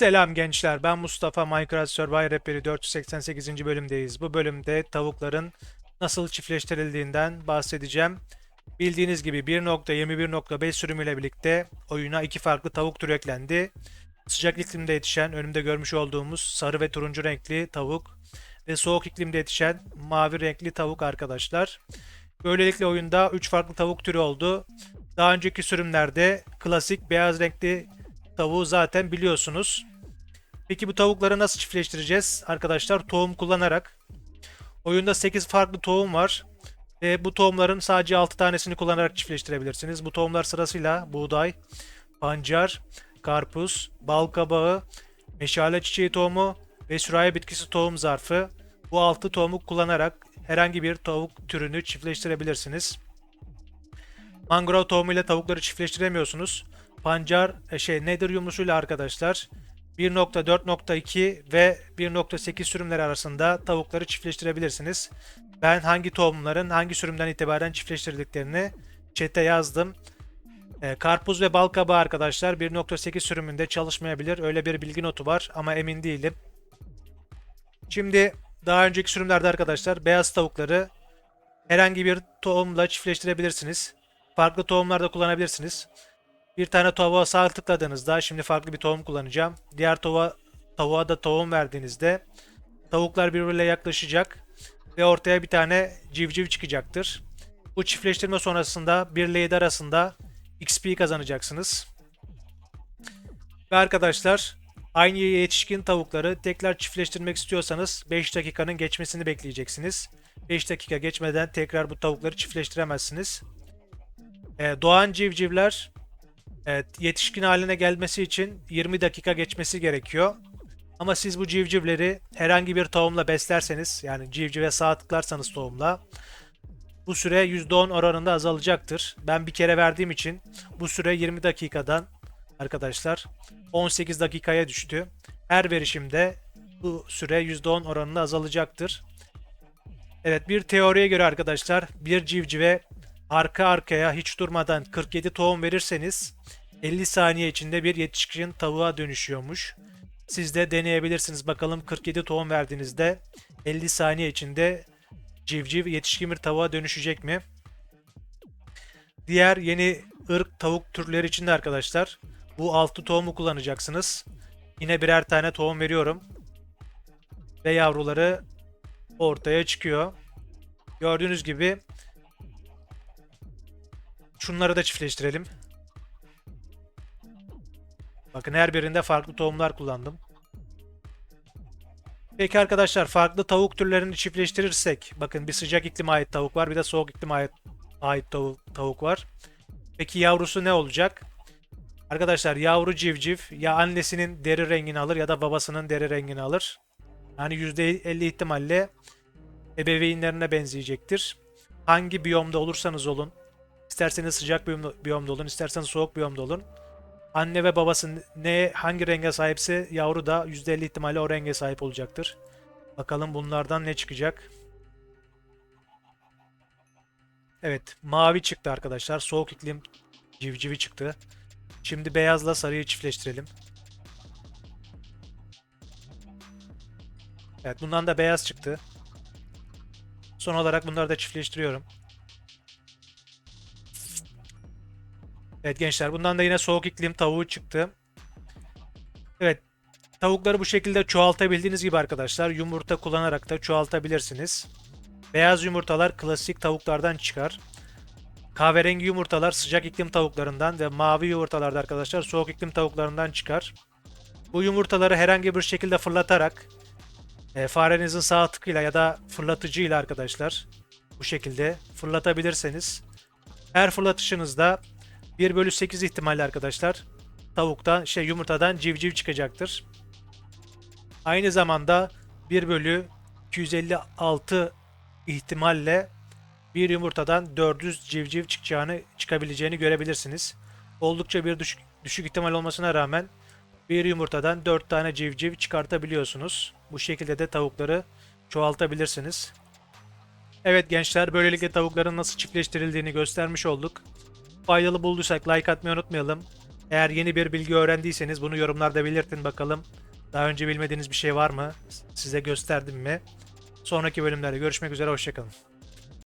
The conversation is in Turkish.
Selam gençler, ben Mustafa Minecraft Survivor Rehberi 488. bölümdeyiz. Bu bölümde tavukların nasıl çiftleştirildiğinden bahsedeceğim. Bildiğiniz gibi 1.21.5 sürümüyle birlikte oyuna iki farklı tavuk türü eklendi. Sıcak iklimde yetişen, önümde görmüş olduğumuz sarı ve turuncu renkli tavuk ve soğuk iklimde yetişen mavi renkli tavuk arkadaşlar. Böylelikle oyunda 3 farklı tavuk türü oldu. Daha önceki sürümlerde klasik beyaz renkli tavuğu zaten biliyorsunuz. Peki bu tavukları nasıl çiftleştireceğiz? Arkadaşlar tohum kullanarak. Oyunda 8 farklı tohum var. Ve bu tohumların sadece 6 tanesini kullanarak çiftleştirebilirsiniz. Bu tohumlar sırasıyla buğday, pancar, karpuz, bal kabağı, meşale çiçeği tohumu ve sürahi bitkisi tohum zarfı. Bu 6 tohumu kullanarak herhangi bir tavuk türünü çiftleştirebilirsiniz. Mangrove tohumuyla tavukları çiftleştiremiyorsunuz. Pancar e, şey Nether yumrusuyla arkadaşlar 1.4.2 ve 1.8 sürümleri arasında tavukları çiftleştirebilirsiniz. Ben hangi tohumların hangi sürümden itibaren çiftleştirdiklerini chat'e yazdım. E, karpuz ve bal kabağı arkadaşlar 1.8 sürümünde çalışmayabilir. Öyle bir bilgi notu var ama emin değilim. Şimdi daha önceki sürümlerde arkadaşlar beyaz tavukları herhangi bir tohumla çiftleştirebilirsiniz. Farklı tohumlar da kullanabilirsiniz. Bir tane tavuğa sağ tıkladığınızda şimdi farklı bir tohum kullanacağım. Diğer tavuğa, tavuğa da tohum verdiğinizde tavuklar birbirine yaklaşacak ve ortaya bir tane civciv çıkacaktır. Bu çiftleştirme sonrasında bir layer arasında XP kazanacaksınız. Ve arkadaşlar aynı yetişkin tavukları tekrar çiftleştirmek istiyorsanız 5 dakikanın geçmesini bekleyeceksiniz. 5 dakika geçmeden tekrar bu tavukları çiftleştiremezsiniz. Ee, doğan civcivler Evet, yetişkin haline gelmesi için 20 dakika geçmesi gerekiyor. Ama siz bu civcivleri herhangi bir tohumla beslerseniz, yani civcive sağ tıklarsanız tohumla, bu süre %10 oranında azalacaktır. Ben bir kere verdiğim için bu süre 20 dakikadan arkadaşlar 18 dakikaya düştü. Her verişimde bu süre %10 oranında azalacaktır. Evet bir teoriye göre arkadaşlar bir civcive arka arkaya hiç durmadan 47 tohum verirseniz 50 saniye içinde bir yetişkin tavuğa dönüşüyormuş. Siz de deneyebilirsiniz. Bakalım 47 tohum verdiğinizde 50 saniye içinde civciv yetişkin bir tavuğa dönüşecek mi? Diğer yeni ırk tavuk türleri için de arkadaşlar bu 6 tohumu kullanacaksınız. Yine birer tane tohum veriyorum. Ve yavruları ortaya çıkıyor. Gördüğünüz gibi şunları da çiftleştirelim. Bakın her birinde farklı tohumlar kullandım. Peki arkadaşlar farklı tavuk türlerini çiftleştirirsek bakın bir sıcak iklime ait tavuk var bir de soğuk iklime ait, ait tavuk, tavuk var. Peki yavrusu ne olacak? Arkadaşlar yavru civciv ya annesinin deri rengini alır ya da babasının deri rengini alır. Yani %50 ihtimalle ebeveynlerine benzeyecektir. Hangi biyomda olursanız olun, isterseniz sıcak biyomda olun, isterseniz soğuk biyomda olun anne ve babası ne hangi renge sahipse yavru da %50 ihtimalle o renge sahip olacaktır. Bakalım bunlardan ne çıkacak. Evet mavi çıktı arkadaşlar. Soğuk iklim civcivi çıktı. Şimdi beyazla sarıyı çiftleştirelim. Evet bundan da beyaz çıktı. Son olarak bunları da çiftleştiriyorum. Evet gençler bundan da yine soğuk iklim tavuğu çıktı. Evet tavukları bu şekilde çoğaltabildiğiniz gibi arkadaşlar yumurta kullanarak da çoğaltabilirsiniz. Beyaz yumurtalar klasik tavuklardan çıkar. Kahverengi yumurtalar sıcak iklim tavuklarından ve mavi yumurtalar da arkadaşlar soğuk iklim tavuklarından çıkar. Bu yumurtaları herhangi bir şekilde fırlatarak e, farenizin sağ tıkıyla ya da fırlatıcıyla arkadaşlar bu şekilde fırlatabilirseniz her fırlatışınızda 1 bölü 8 ihtimalle arkadaşlar tavuktan şey yumurtadan civciv çıkacaktır. Aynı zamanda 1 bölü 256 ihtimalle bir yumurtadan 400 civciv çıkacağını çıkabileceğini görebilirsiniz. Oldukça bir düşük, düşük ihtimal olmasına rağmen bir yumurtadan 4 tane civciv çıkartabiliyorsunuz. Bu şekilde de tavukları çoğaltabilirsiniz. Evet gençler böylelikle tavukların nasıl çiftleştirildiğini göstermiş olduk. Faydalı bulduysak like atmayı unutmayalım. Eğer yeni bir bilgi öğrendiyseniz bunu yorumlarda belirtin bakalım. Daha önce bilmediğiniz bir şey var mı? Size gösterdim mi? Sonraki bölümlerde görüşmek üzere, hoşçakalın.